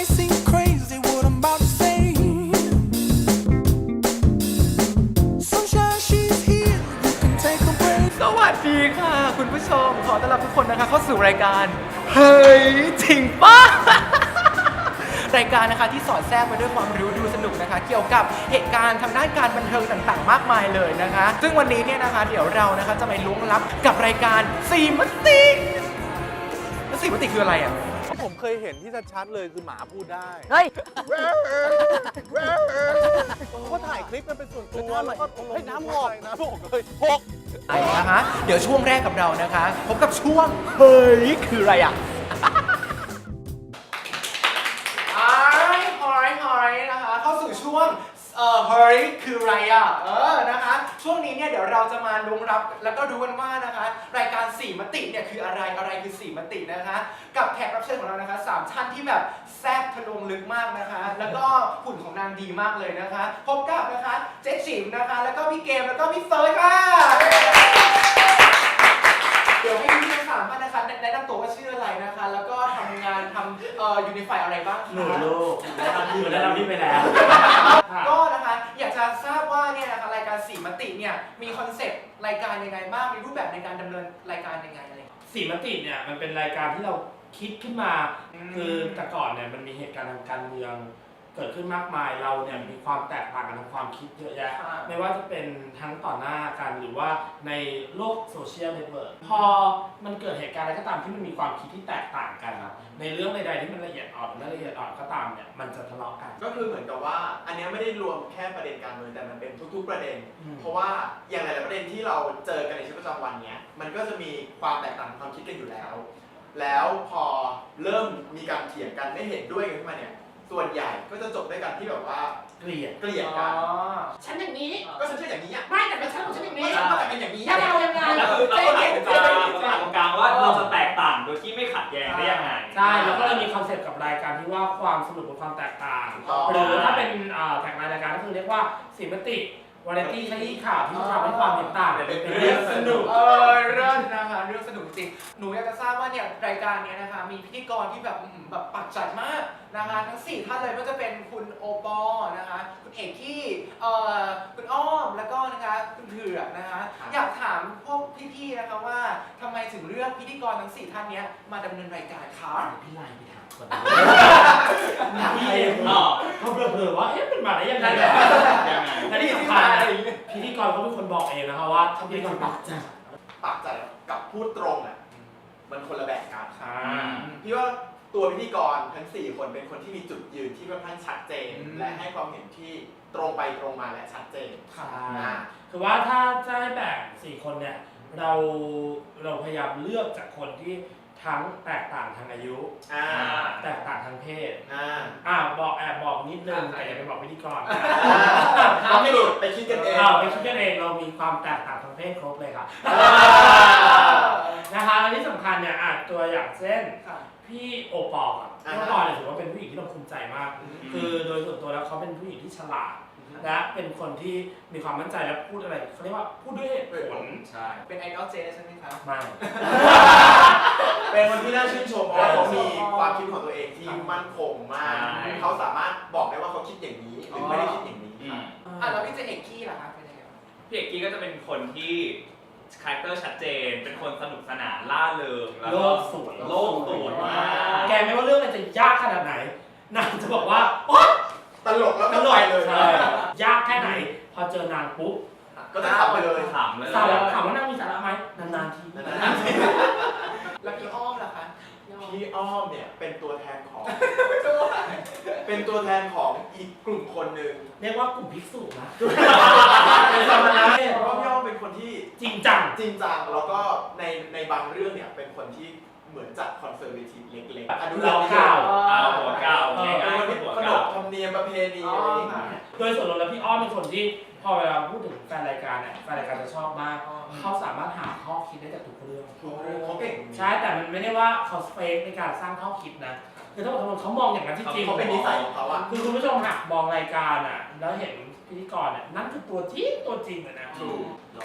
สวัสดีค่ะ คุณผู้ชมขอต้อนรับทุกคนนะคะเข้าสู่รายการ เฮ้ยจริงปะรายการนะคะที่สอดแทรกไปด้วยความรู้ดูสนุกนะคะ เกี่ยวกับเหตุการณ์ทางด้านการบันเทิงต่างๆ มากมายเลยนะคะ ซึ่งวันนี้เนี่ยนะคะเดี๋ยวเรานะคะจะไปล้วงลับกับรายการสีมติแล้วสีมติคืออะไรอะที่ ผมเคยเห็นที่ชัดๆเลยคือหมาพูดได้ เฮ้ย ก็ถ่ายคลิปกันเป็นส่วนตัวแล้วก็เฮ้ยน้ำหกน้ำหกเลยหกไปนะคะเดี๋ยวช่วงแรกกับเรานะคะพบกับช่วงเฮ้ยคืออะไรอะไอ้หอยหอยนะคะ เข้าสู่ช่วง เอ่อเฮ้ยคืออะไรอะ เออ นะคะ ช่วงนี้เนี่ยเดี๋ยวเราจะมาลุ้งรับแล้วก็ดูกันว่านะคะ รายการสี่มติเนี่ยคืออะไรอะไรคือสี่มตินะคะ กับแขกรับเชิญของเรานะคะสามท่านที่แบบแซ่บทะลวงลึกมากนะคะ แล้วก็หุ่นของนางดีมากเลยนะคะ พบกับนะคะเจ๊จิ๋มนะคะ แล้วก็พี่เกมแล้วก็พี่เฟิร์สค่ะเดี๋ยวให้พี่ทั้งสามท่านนะคะแนะนำตัวว่าชื่ออะไรนะคะ แล้วก็ทำงานทำเอ่ออยู่ในฝ่ายอะไรบ้างคะหนูลูกแนะนำพี่แนะนำพี่ไปแล้วก็นะ อนเซปต์รายการยังไงบ้างมีรูปแบบในการดำเนินรายการยังไงอะไรอย่างเงี้ยสีมติเนี่ยมันเป็นรายการที่เราคิดขึ้นมาอืมคือแต่ก่อนเนี่ยมันมีเหตุการณ์ทางการเมือง เกิดขึ้นมากมายเราเนี่ยมีความแตกต่างกันทางความคิดเยอะแยะ ค่ะไม่ว่าจะเป็นทั้งต่อหน้ากันหรือว่าในโลกโซเชียลเน็ตเวิร์กพอมันเกิดเหตุการณ์อะไรก็ตามที่มันมีความคิดที่แตกต่างกันในเรื่องใดๆที่มันละเอียดอ่อนหรือไม่ละเอียดอ่อนก็ตามเนี่ยมันจะทะเลาะกันก็คือเหมือนกับว่า อันเนี้ยไม่ได้รวมแค่ประเด็นการเมืองแต่มันเป็นทุก ๆ ประเด็น อืม เพราะว่าอย่างหลายๆประเด็นที่เราเจอกันในชีวิตประจำวันเนี้ยมันก็จะมีความแตกต่างทางความคิดกันอยู่แล้ว แล้วพอเริ่มมีการเถียงกันไม่เห็นด้วยกันขึ้นมาเนี่ย ส่วนใหญ่ก็จะจบด้วยกันที่แบบว่าเกลียดเกลียดอ๋กัอนฉันอย่างนี้ ก็ฉันเชื่ออย่างนี้อะไม่แต่เป็นฉันของฉันอย่างไม่นี้ฉันก็แต่เป็นอย่างนี้แล้วเรายังไงแล้วคือเราก็หลักตรงกลางเราก็หลักตรงกลางว่าเราจะแตกต่างโดยที่ไม่ขัดแย้งได้ยังไงใช่แล้วก็เลยมีคอนเซปต์กับรายการที่ว่าความสนุกกับความแตกต่างอ๋อหรือถ้าเป็นอ่าแท็กไลน์รายการก็คือเรียกว่าสีมติวาไรตี้ขยี้ข่าวที่ทำให้ความเห็นต่างเนี่ยเป็นเรื่องสนุกเออเรื่องนะคะเรื่องสนุกจริงหนูอยากจะทราบว่าเนี่ยรายการเนี้ยนะคะมีพิธีกรที่แบบอื้อหือแบบปักจัดมาก นะคะทั้งสี่ท่านเลยก็จะเป็นคุณโอปอล์นะคะคุณเอกที่เอ่อคุณอ้อมแล้วก็นะคะคุณเผือกนะคะอยากถามพวกพี่ๆนะคะว่าทำไมถึงเลือกพิธีกรทั้งสี่ท่านเนี้ยมาดำเนินรายการคะพี่ไลน์ไปถามคนพี่เองเขาเผลอๆว่าเอ๊ะมันมาได้ยังไงวะยังไงและที่สำคัญนะพิธีกรเขาเป็นคนบอกเองนะครับว่าพิธีกรปักจัดปากจัดกับพูดตรงอะมันคนละแบบกันค่ะพี่ว่า ตัวพิธีกรทั้ง 4 คนเป็นคนที่มีจุดยืนที่ค่อนข้างชัดเจน อืม และให้ความเห็นที่ตรงไปตรงมาและชัดเจนค่ะนะคือว่าถ้าจะให้แบ่งสี่คนเนี่ย เราเราพยายามเลือกจากคนที่ทั้งแตกต่างทางอายุ อ่า แตกต่างทางเพศ อ่าอ่าบอกแอบบอกนิดนึงแต่อย่าไปบอกพิธีกรเอาไม่หลุดไปคิดกันเอง เราไปคิดกันเองเรามีความแตกต่างทางเพศครบเลยค่ะ นะคะและที่สำคัญเนี่ยอะตัวอย่างเช่น ค่ะ พี่โอปอล์อะพี่โอปอล์เนี่ยถือว่าเป็นผู้หญิงที่เราภูมิใจมาก คือโดยส่วนตัวแล้วเขาเป็นผู้หญิงที่ฉลาด และเป็นคนที่มีความมั่นใจและพูดอะไรเขาเรียกว่าพูดด้วยเหตุผลใช่ เป็นไอดอลเจใช่ไหมคะไม่เป็นคนที่น่าชื่นชมเพราะว่าเขามีความคิดของตัวเองที่มั่นคงมาก ใช่ เขาสามารถบอกได้ว่าเขาคิดอย่างนี้หรือไม่ได้คิดอย่างนี้อืมอะแล้วพี่เจเอกกี้ล่ะคะเป็นยังไงบ้าง พี่เอกกี้ก็จะเป็นคนที่ คาแรคเตอร์ชัดเจน เป็นคนสนุกสนานล่าเริงแล้วโลก็ กสวยโลกสวยมาก แกไม่ว่าเรื่องมันจะยากขนาดไหนนางจะบอกว่าโอ๊ยตลกแล้วตก็ลไปกเลยใช่ยากแค่ไหน พอเจอนางปุ๊บก็จะขับไปเลย ถามเลยสาระถามว่านางมีสาระไหมนานๆทีแล้วพี่อ้อมล่ะคะพี่อ้อมเนี่ยเป็นตัวแทนของ เป็นตัวแทนของ อีกกลุ่มคนหนึ่งเรียกว่ากลุ่มภิกษุนะเป็นสมณะเพราะว่าพี่อ้อมเป็นคนที่จริงจัง จริงจังแล้วก็ในในบางเรื่องเนี่ยเป็นคนที่เหมือนจัดคอนเซอร์เวทีฟเล็กๆอนุรักษ์นิยเก่ามเอาหัวเก่าเออ ง่ายเป็นๆคหันวที่ขนเก่าบธรรมเนียมประเพณีอะไรอย่างเงี้ย โดยส่วนรวมแล้วพี่อ้อมเป็นคนที่พอเวลาพูดถึงแฟนรายการเนี่ยแฟนรายการจะชอบมาก เขาสามารถหาข้อคิดได้จากทุกเรื่อง ทุกเรื่องเขาเก่ง ใช่แต่มันไม่ได้ว่าเขาเฟกในการสร้างข้อคิดนะ คือทั้งหมดทั้งมวลเขามองอย่างนั้นจริงๆเขาเป็นนิสัยของเขาอะคือคุณผู้ชมหักมองรายการอะ แล้วเห็นพิธีกรอะนั่นคือตัวจริงตัวจริงเลยนะ ถูก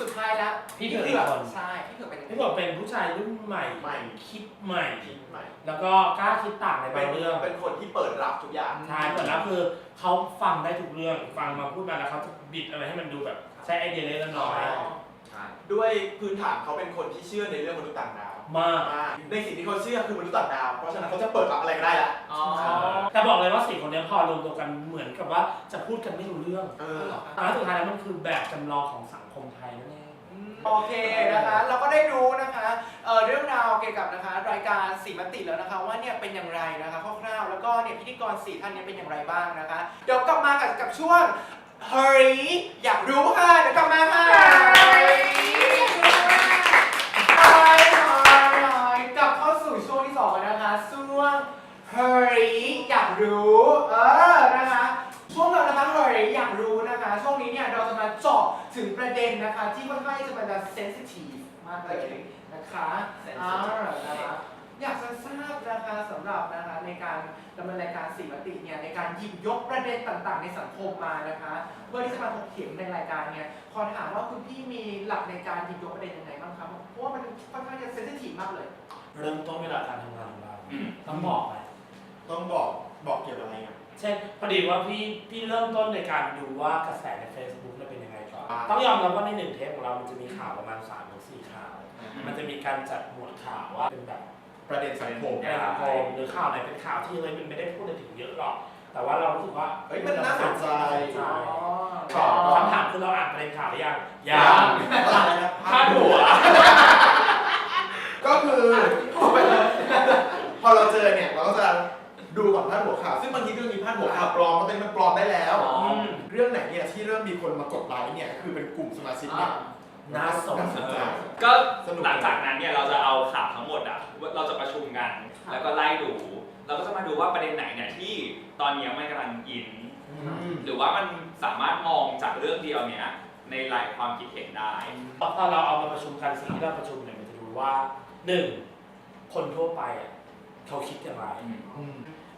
สุดท้ายแล้วพี่เผือกเป็นคน ใช่พี่เผือกเป็นยังไงพี่บอกเป็นผู้ชายรุ่นใหม่ใหม่คิดใหม่ คิดใหม่แล้วก็กล้าคิดต่างในเป็บานงเรื่องเป็นคนที่เปิดรับทุกอย่างใช่ผลลัพธ์คือเขาฟังได้ทุกเรื่องฟังมาพูดมาแล้วเขาจะบิดอะไรให้มันดูแบบใช้ไอเดียเล็กๆน้อยใช่ด้วยพื้นฐานเขาเป็นคนที่เชื่อในเรื่องมนุษย์ต่างดาวๆ มากมาก ในสิ่งที่เขาเชื่อคือมนุษย์ต่างดาว เพราะฉะนั้นเขาจะเปิดรับอะไรก็ได้ละอ๋อแต่บอกเลยว่าสี่คนเนี้ยพอรวมตัวกันเหมือนกับว่าจะพูดกันไม่รู้เรื่องเออแต่ว่าสุดท้ายแล้วมันคือแบบจำลองของสังคมไทยนั่นเอง โอเคนะคะ เราก็ได้รู้นะคะเอ่อเรื่องราวเกี่ยวกับนะคะรายการสีมติแล้วนะคะ ว่าเนี่ยเป็นอย่างไรนะคะคร่าวๆแล้วก็เนี่ยพิธีกรสี่ท่านเนี่ยเป็นอย่างไรบ้างนะคะ เดี๋ยวกลับมากับกับช่วง Hurry อยากรู้ค่ะเดี๋ยวกลับมาค่ะ ไปกลับเข้าสู่ช่วงที่สองนะคะ ช่วง Hurry อยากรู้ เออ นะคะช่วงเรานะคะ Hurry อยากรู้นะคะ ช่วงนี้เนี่ยเราจะมาเจาะถึงประเด็นนะคะ ที่ค่อนข้างจะเป็นแบบ sensitive มากเลยนะคะ Sensitive อ่านะคะอยากจะทราบนะคะสำหรับนะคะในการดำเนินรายการสีมติเนี่ยในการหยิบยกประเด็นต่างๆ ในสังคมมานะคะเพื่อที่จะมาถกเถียงในรายการเนี่ยขอถามว่าคุณพี่มีหลักในการหยิบยกประเด็นยังไงบ้างครับเพราะว่ามันค่อนข้างจะเซนซิทีฟมากเลย เริ่มต้นเวลาการทำงานของเราต้องบอกไป ต้องบอกบอกเกี่ยวกับอะไรอะ เช่นพอดีว่าพี่พี่เริ่มต้นในการดูว่ากระแสใน Facebook เนี่ยเป็นยังไงก่อนอ่า ต้องยอมรับว่าในหนึ่งเทปของเรามันจะมีข่าวประมาณ3ามถึงสี่ข่าว มันจะมีการจัดหมวดข่าวว่าเป็นแบบประเด็นสังคมในสังคมหรือข่าวไหนเป็นข่าวที่เฮ้ยมันไม่ได้พูดถึงเยอะหรอก แต่ว่าเรารู้สึกว่าเฮ้ยมันน่าสนใจใช่อ๋อ คำถามคือเราอ่านประเด็นข่าวหรือยังยัยังอะไรนะพาดหัว ก็คือพอไปพอเราเจอเนี่ยเราก็จะดูก่อนพาดหัวข่าวซึ่งบางทีก็มีพาดหัวข่าวปลอมก็เป็นมันปลอมได้แล้วอ๋อเรื่องไหนเนี่ยที่เริ่มมีคนมากดไลค์เนี่ยคือเป็นกลุ่มสมาชิกเนี่ยน่าสนใจ ก็สนุก หลังจากนั้นเนี่ยเราจะเอาข่าวทั้งหมดอะเราจะประชุมกันแล้วก็ไล่ดู เราก็จะมาดูว่าประเด็นไหนเนี่ยที่ตอนนี้ยังไม่กำลังอินหรือว่ามันสามารถมองจากเรื่องเดียวเนี้ยในหลายความคิดเห็นได้ พอเราเอามาประชุมกันสิ่งที่เราประชุมเนี่ยมันจะดูว่าหนึ่งคนทั่วไปอะเขาคิดอย่างไร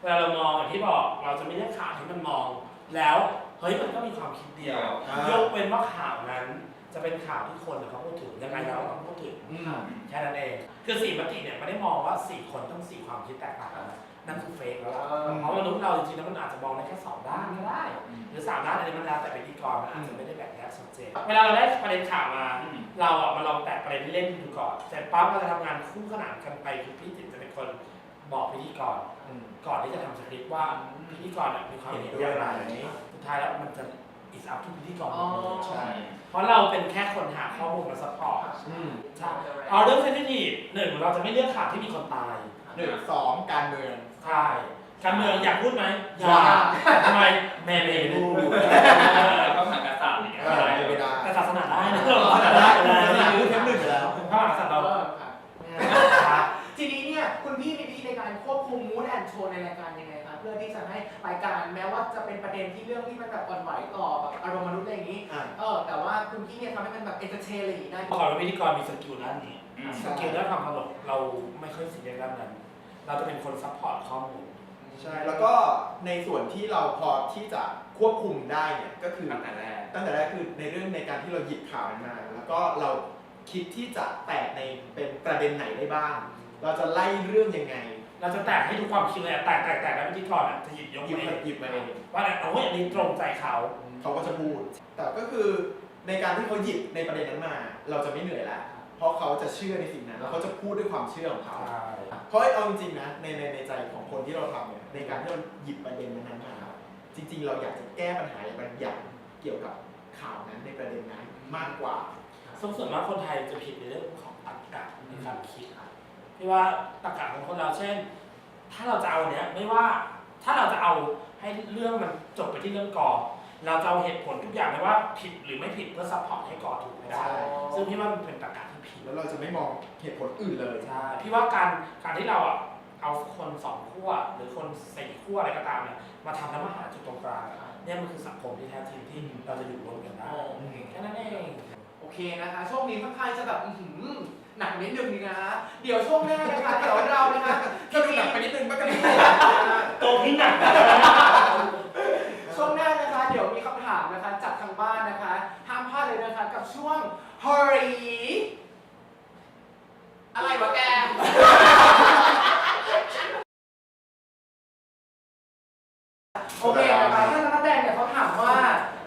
เวลาเรามองอย่างที่บอกเราจะไม่เลือกข่าวที่มันมอง แล้วเฮ้ยมันก็มีความคิดเดียว อ่าย ยกเว้นว่าข่าวนั้น จะเป็นข่าวที่คนเขาพูดถึงยังไงเราก็ต้องพูดถึง อืม แค่นั้นเอง คือสี่มติเนี่ยไม่ได้มองว่าสี่คนต้องสี่ความคิดแตกต่างกันนะนั่นคือเฟกแล้วล่ะเพราะมนุษย์เราจริงๆแล้วมันอาจจะมองได้แค่สองด้านก็ได้ หรือสามด้านอันนี้มันแล้วแต่พิธีกรมันอาจจะไม่ได้แบ่งแยกชัดเจนเวลาเราได้ประเด็นข่าวมา อืม เราอะมาลองแตะประเด็นเล่นดูก่อนเสร็จปั๊บเราจะทำงานคู่ขนานกันไปคือพี่จิตจะเป็นคน บอกพิธีกรก่อนที่จะทำสคริปต์ว่าพิธีกรอะมีความเห็นอย่างไร สุดท้ายแล้วมันจะอิสอัพทุกพิธีกรหมดเลยใช่ เพราะเราเป็นแค่คนหาข้อมูลมาซัพพอร์ตอืมใช่เอาเรื่องเซนซิทีฟหนึ่งเราจะไม่เลือกข่าวที่มีคนตายหนึ่งสองการเมือง ใช่การเมืองอยากพูดไหมออยากยาก ทำไมแม่ไม่พูดแล้ ที่จะให้รายการแม้ว่าจะเป็นประเด็นที่เรื่องที่มันแบบอ่อนไหวต่อแบบอารมณ์มนุษย์อะไรอย่างนี้ อะเออแต่ว่าคุณพี่เนี่ยทำให้มันแบบเอนเตอร์เทนอะไรอย่างนี้ได้เมื่อก่อนเราพิธีกรมีสกิลด้านนี้อืม สกิลด้านความตลกเราไม่ค่อยสีเรียสด้านนั้น เราจะเป็นคนซัพพอร์ตข้อมูล ใช่แล้วก็ในส่วนที่เราพอที่จะควบคุมได้เนี่ยก็คือ ตั้งแต่แรก ตั้งแต่แรกคือในเรื่องในการที่เราหยิบข่าวนั้นมา แล้วก็เราคิดที่จะแตกในเป็นประเด็นไหนได้บ้าง เราจะไล่เรื่องยังไง เราจะแตกให้ทุกความคิดเลยอะแตกแตกแตกแล้วพิธีกรอะจะหยิบยกหยิบมาเอมางหยิบมาเองว่าเนี่ยเอาเฮ้ยอันนี้ตรงใจเขาเขาก็จะพูด แต่ก็คือในการที่เขาหยิบในประเด็นนั้นมา เราจะไม่เหนื่อยละเพราะเขาจะเชื่อในสิ่งนั้นแล้วเขาจะพูดด้วยความเชื่อของเขาใช่เพราะเอาจริงๆนะในในในใจของคนที่เราทำเนี่ยในการที่เราหยิบประเด็นนั้นมาจริง ๆ เราอยากจะแก้ปัญหาบางอย่างเกี่ยวกับข่าวนั้นในประเด็นนั้นมากกว่าซึ่งส่วนมากคนไทยจะผิดในเรื่องของตรรกะในการคิด ที่ว่าตรรกะของคนเราเช่น ถ้าเราจะเอาเนี้ยไม่ว่าถ้าเราจะเอาให้เรื่องมันจบไปที่เรื่องก่อเราจะเอาเหตุผลทุกอย่างไม่ว่าผิดหรือไม่ผิดเพื่อซัพพอร์ตให้ก่อถูกไม่ได้ ใช่ ซึ่งพี่ว่ามันเป็นตรรกะที่ผิดแล้วเราจะไม่มองเหตุผลอื่นเลย ใช่พี่ว่าการการที่เราอะเอาคนสองขั้วหรือคนสี่ขั้วอะไรก็ตามเนี่ยมาทำแล้วมาหาจุดตรงกลางอะเนี่ยมันคือสังคมที่แท้จริงที่เราจะอยู่ร่วมกันได้แค่นั้นเอง โอเคนะคะ ช่วงนี้ค่อนข้างจะแบบอื้อหือ หนักนิดนึงนะฮะเดี๋ยวช่วงหน้านะคะเดี๋ยวเรานะคะก็ดูหนักไปนิดนึงก็ได้ช่วงหน้านะคะ เดี๋ยวมีคำถามนะคะจากทางบ้านนะคะห้ามพลาดเลยนะคะกับช่วง Hurry อะไรวะแกโอเคนะคะท่านนักแสดงเนี่ยเขาถามว่า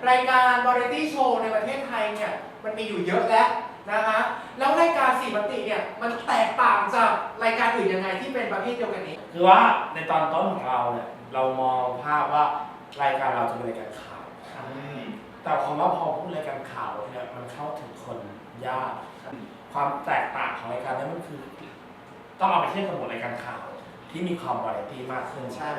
รายการ Variety Show ในประเทศไทยเนี่ยมันมีอยู่เยอะแล้ว นะคะแล้วรายการสีมติเนี่ยมันแตกต่างจากรายการอื่นยังไงที่เป็นประเภทเดียวกันนี้ คือว่าในตอนต้นของเราเนี่ยเรามองภาพว่ารายการเราจะเป็นรายการข่าว แต่คำว่าพอพูดรายการข่าวเนี่ยมันเข้าถึงคนยาก ความแตกต่างของรายการนั้นมันคือ ต้องเอาไปเทียบกับหมดรายการข่าว ที่มีความวาไรตี้มากขึ้น ใช่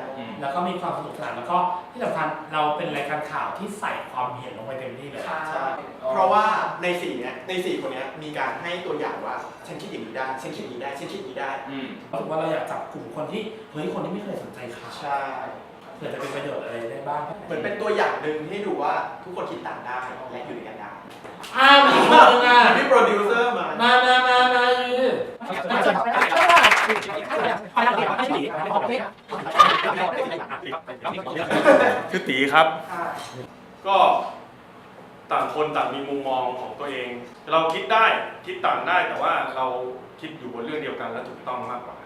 แล้วก็มีความสนุกสนานแล้วก็ที่สำคัญเราเป็นรายการข่าวที่ใส่ความเห็นลงไปเต็มที่เลยค่ะใช่เพราะว่าในสี่เนี้ยในสี่คนเนี้ยมีการให้ตัวอย่างว่าฉันคิดอย่างนี้ได้ฉันคิดอย่างนี้ได้ฉันคิดอย่างนี้ได้อืมรู้สึกว่าเราอยากจับกลุ่มคนที่เฮ้ยคนที่ไม่เคยสนใจข่าวใช่เผื่อจะเป็นประโยชน์อะไรได้บ้าง เหมือนเป็นตัวอย่างหนึ่งให้ดูว่าทุกคนคิดต่างได้และอยู่ด้วยกันได้ อ้าวมีคนนึงอะ ที่โปรดิวเซอร์มา มามามามายืน ชื่อตีครับค่ะก็ต่างคนต่างมีมุมมองของตัวเอง เราคิดได้คิดต่างได้แต่ว่าเราคิดอยู่บนเรื่องเดียวกันและถูกต้องมากกว่า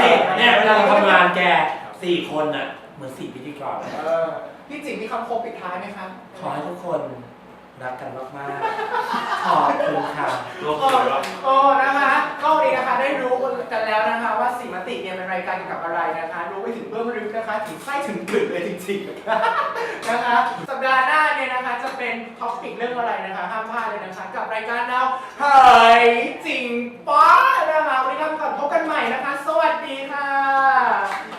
สิเนี่ยเวลาเราทำงานแกสี่คนน่ะเหมือนสี่พิธีกรเลยเออพี่จิ๋มมีคำคมปิดท้ายไหมคะขอให้ทุกคน รักกันมากๆขอบคุณค่ะโลกสโอ้นะคะก็าดีนะคะได้รู้กันแล้วนะคะ ว่าสีมติเนี่ยเป็นรายการเกี่ยวกับอะไรนะคะ รู้ไปถึงเพื่องลึกนะคะ ถึงไส้ถึงกึ่เลยจริงๆนะคะนะคะสัปดาห์หน้าเนี่ยนะคะจะเป็นท็อปิกเรื่องอะไรนะคะห้ามพลาดเลยนะคะ กับรายการเราเฮ้ยจริงป้านะคะวันนี้ลาไปก่อนพบกันใหม่นะคะ สวัสดีค่ะ